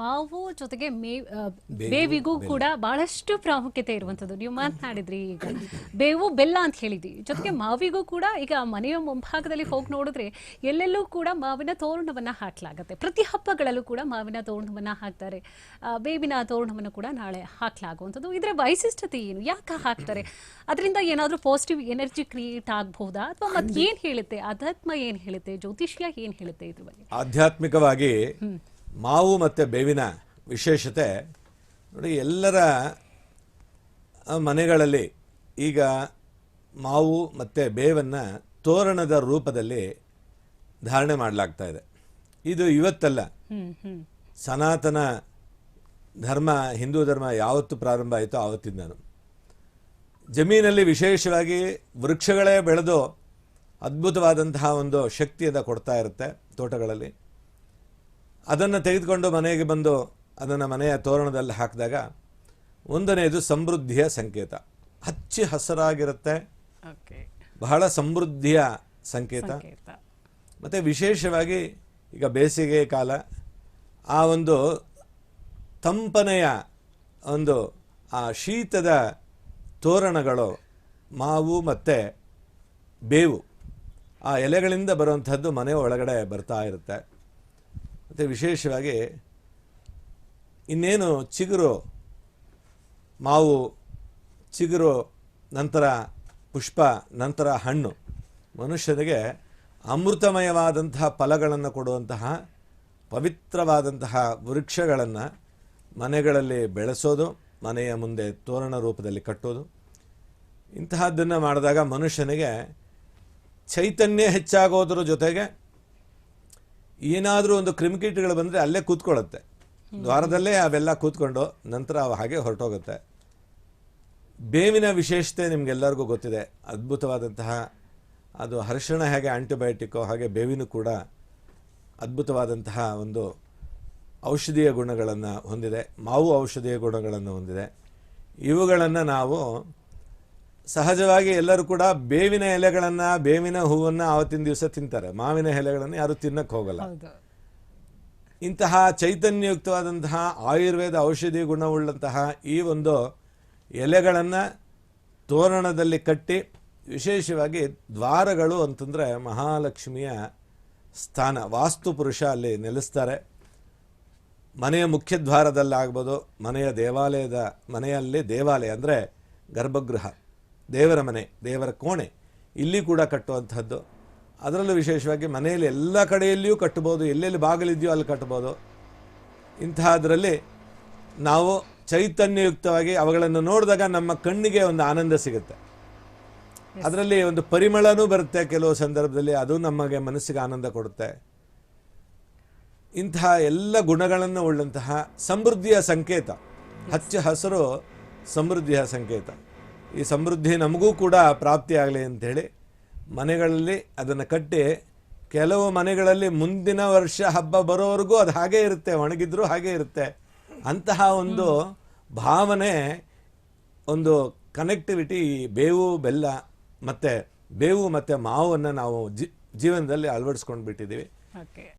ಮಾವು ಜೊತೆಗೆ ಬೇವಿಗೂ ಕೂಡ ಬಹಳಷ್ಟು ಪ್ರಾಮುಖ್ಯತೆ ಇರುವಂತದ್ದು ನೀವು ಮಾತನಾಡಿದ್ರಿ ಈಗ. ಬೇವು ಬೆಲ್ಲ ಅಂತ ಹೇಳಿದ್ರಿ ಜೊತೆಗೆ ಮಾವಿಗೂ ಕೂಡ ಈಗ ಮನೆಯ ಮುಂಭಾಗದಲ್ಲಿ ಹೋಗಿ ನೋಡಿದ್ರೆ ಎಲ್ಲೆಲ್ಲೂ ಕೂಡ ಮಾವಿನ ತೋರಣವನ್ನ ಹಾಕ್ಲಾಗತ್ತೆ. ಪ್ರತಿ ಹಬ್ಬಗಳಲ್ಲೂ ಕೂಡ ಮಾವಿನ ತೋರಣವನ್ನ ಹಾಕ್ತಾರೆ. ಬೇವಿನ ತೋರಣವನ್ನು ಕೂಡ ನಾಳೆ ಹಾಕ್ಲಾಗುವಂಥದ್ದು. ಇದರ ವೈಶಿಷ್ಟ್ಯತೆ ಏನು? ಯಾಕೆ ಹಾಕ್ತಾರೆ? ಅದರಿಂದ ಏನಾದರೂ ಪಾಸಿಟಿವ್ ಎನರ್ಜಿ ಕ್ರಿಯೇಟ್ ಆಗಬಹುದಾ ಅಥವಾ ಮತ್ತೆ ಏನು ಹೇಳುತ್ತೆ? ಅಧ್ಯಾತ್ಮ ಏನ್ ಹೇಳುತ್ತೆ? ಜ್ಯೋತಿಷ್ಯ ಏನ್ ಹೇಳುತ್ತೆ ಇದ್ರ ಬಗ್ಗೆ? ಆಧ್ಯಾತ್ಮಿಕವಾಗಿ ಮಾವು ಮತ್ತು ಬೇವಿನ ವಿಶೇಷತೆ ನೋಡಿ ಎಲ್ಲರ ಮನೆಗಳಲ್ಲಿ ಈಗ ಮಾವು ಮತ್ತು ಬೇವನ್ನು ತೋರಣದ ರೂಪದಲ್ಲಿ ಧಾರಣೆ ಮಾಡಲಾಗ್ತಾ ಇದೆ. ಇದು ಇವತ್ತಲ್ಲ. ಸನಾತನ ಧರ್ಮ ಹಿಂದೂ ಧರ್ಮ ಯಾವತ್ತು ಪ್ರಾರಂಭ ಆಯಿತೋ ಆವತ್ತಿಂದನು. ಜಮೀನಲ್ಲಿ ವಿಶೇಷವಾಗಿ ವೃಕ್ಷಗಳೇ ಬೆಳೆದು ಅದ್ಭುತವಾದಂತಹ ಒಂದು ಶಕ್ತಿಯನ್ನು ಕೊಡ್ತಾ ಇರುತ್ತೆ ತೋಟಗಳಲ್ಲಿ. ಅದನ್ನು ತೆಗೆದುಕೊಂಡು ಮನೆಗೆ ಬಂದು ಅದನ್ನು ಮನೆಯ ತೋರಣದಲ್ಲಿ ಹಾಕಿದಾಗ ಒಂದನೆಯದು ಸಮೃದ್ಧಿಯ ಸಂಕೇತ. ಹಚ್ಚಿ ಹಸರಾಗಿರುತ್ತೆ. ಬಹಳ ಸಮೃದ್ಧಿಯ ಸಂಕೇತ. ಸಂಕೇತ. ಮತ್ತು ವಿಶೇಷವಾಗಿ ಈಗ ಬೇಸಿಗೆ ಕಾಲ ಆ ಒಂದು ತಂಪನೆಯ ಒಂದು ಆ ಶೀತದ ತೋರಣಗಳು ಮಾವು ಮತ್ತು ಬೇವು ಆ ಎಲೆಗಳಿಂದ ಬರುವಂಥದ್ದು ಮನೆ ಒಳಗಡೆ ಬರ್ತಾ ಇರುತ್ತೆ. ಮತ್ತು ವಿಶೇಷವಾಗಿ ಇನ್ನೇನು ಚಿಗುರು, ಮಾವು, ಚಿಗುರು, ನಂತರ ಪುಷ್ಪ, ನಂತರ ಹಣ್ಣು. ಮನುಷ್ಯನಿಗೆ ಅಮೃತಮಯವಾದಂತಹ ಫಲಗಳನ್ನು ಕೊಡುವಂತಹ, ಪವಿತ್ರವಾದಂತಹ ವೃಕ್ಷಗಳನ್ನು ಮನೆಗಳಲ್ಲಿ ಬೆಳೆಸೋದು, ಮನೆಯ ಮುಂದೆ ತೋರಣ ರೂಪದಲ್ಲಿ ಕಟ್ಟೋದು. ಇಂತಹದ್ದನ್ನು ಮಾಡಿದಾಗ ಮನುಷ್ಯನಿಗೆ ಚೈತನ್ಯ ಹೆಚ್ಚಾಗೋದ್ರ ಜೊತೆಗೆ ಏನಾದರೂ ಒಂದು ಕ್ರಿಮಿಕೀಟಗಳು ಬಂದರೆ ಅಲ್ಲೇ ಕೂತ್ಕೊಳ್ಳುತ್ತೆ. ದ್ವಾರದಲ್ಲೇ ಅವೆಲ್ಲ ಕೂತ್ಕೊಂಡು ನಂತರ ಹಾಗೆ ಹೊರಟೋಗುತ್ತೆ. ಬೇವಿನ ವಿಶೇಷತೆ ನಿಮಗೆಲ್ಲರಿಗೂ ಗೊತ್ತಿದೆ. ಅದ್ಭುತವಾದಂತಹ ಅದು ಹರ್ಷಣ ಹೇಗೆ ಆಂಟಿಬಯೋಟಿಕ್ಕೋ ಹಾಗೆ ಬೇವಿನೂ ಕೂಡ ಅದ್ಭುತವಾದಂತಹ ಒಂದು ಔಷಧೀಯ ಗುಣಗಳನ್ನು ಹೊಂದಿದೆ. ಮಾವು ಔಷಧೀಯ ಗುಣಗಳನ್ನು ಹೊಂದಿದೆ. ಇವುಗಳನ್ನು ನಾವು ಸಹಜವಾಗಿ ಎಲ್ಲರೂ ಕೂಡ ಬೇವಿನ ಎಲೆಗಳನ್ನು ಬೇವಿನ ಹೂವನ್ನು ಆವತ್ತಿನ ದಿವಸ ತಿಂತಾರೆ. ಮಾವಿನ ಎಲೆಗಳನ್ನು ಯಾರು ತಿನ್ನಕ್ಕೆ ಹೋಗಲ್ಲ. ಇಂತಹ ಚೈತನ್ಯಯುಕ್ತವಾದಂತಹ ಆಯುರ್ವೇದ ಔಷಧಿ ಗುಣವುಳ್ಳಂತಹ ಈ ಒಂದು ಎಲೆಗಳನ್ನು ತೋರಣದಲ್ಲಿ ಕಟ್ಟಿ ವಿಶೇಷವಾಗಿ ದ್ವಾರಗಳು ಅಂತಂದರೆ ಮಹಾಲಕ್ಷ್ಮಿಯ ಸ್ಥಾನ. ವಾಸ್ತು ಪುರುಷ ಅಲ್ಲಿ ನೆಲೆಸ್ತಾರೆ. ಮನೆಯ ಮುಖ್ಯ ದ್ವಾರದಲ್ಲಾಗ್ಬೋದು ಮನೆಯ ದೇವಾಲಯದ ಮನೆಯಲ್ಲಿ ದೇವಾಲಯ ಅಂದರೆ ಗರ್ಭಗೃಹ. ದೇವರ ಮನೆ ದೇವರ ಕೋಣೆ ಇಲ್ಲಿ ಕೂಡ ಕಟ್ಟುವಂಥದ್ದು ಅದರಲ್ಲೂ ವಿಶೇಷವಾಗಿ ಮನೆಯಲ್ಲಿ ಎಲ್ಲ ಕಡೆಯಲ್ಲಿಯೂ ಕಟ್ಬೋದು ಎಲ್ಲೆಲ್ಲಿ ಬಾಗಿಲಿದೆಯೋ ಅಲ್ಲಿ ಕಟ್ಬೋದು ಇಂತಹದ್ರಲ್ಲಿ ನಾವು ಚೈತನ್ಯಯುಕ್ತವಾಗಿ ಅವುಗಳನ್ನು ನೋಡಿದಾಗ ನಮ್ಮ ಕಣ್ಣಿಗೆ ಒಂದು ಆನಂದ ಸಿಗುತ್ತೆ. ಅದರಲ್ಲಿ ಒಂದು ಪರಿಮಳನೂ ಬರುತ್ತೆ ಕೆಲವು ಸಂದರ್ಭದಲ್ಲಿ ಅದು ನಮಗೆ ಮನಸ್ಸಿಗೆ ಆನಂದ ಕೊಡುತ್ತೆ. ಇಂತಹ ಎಲ್ಲ ಗುಣಗಳನ್ನು ಉಳ್ಳಂತಹ ಸಮೃದ್ಧಿಯ ಸಂಕೇತ ಹಚ್ಚ ಹಸಿರು ಸಮೃದ್ಧಿಯ ಸಂಕೇತ. ಈ ಸಮೃದ್ಧಿ ನಮಗೂ ಕೂಡ ಪ್ರಾಪ್ತಿಯಾಗಲಿ ಅಂಥೇಳಿ ಮನೆಗಳಲ್ಲಿ ಅದನ್ನು ಕಟ್ಟಿ ಕೆಲವು ಮನೆಗಳಲ್ಲಿ ಮುಂದಿನ ವರ್ಷ ಹಬ್ಬ ಬರೋವರೆಗೂ ಅದು ಹಾಗೇ ಇರುತ್ತೆ, ಒಣಗಿದ್ರೂ ಹಾಗೇ ಇರುತ್ತೆ. ಅಂತಹ ಒಂದು ಭಾವನೆ, ಒಂದು ಕನೆಕ್ಟಿವಿಟಿ ಬೇವು, ಬೆಲ್ಲ ಮತ್ತು ಬೇವು ಮತ್ತು ಮಾವನ್ನು ನಾವು ಜೀವನದಲ್ಲಿ ಅಳವಡಿಸ್ಕೊಂಡು ಬಿಟ್ಟಿದ್ದೀವಿ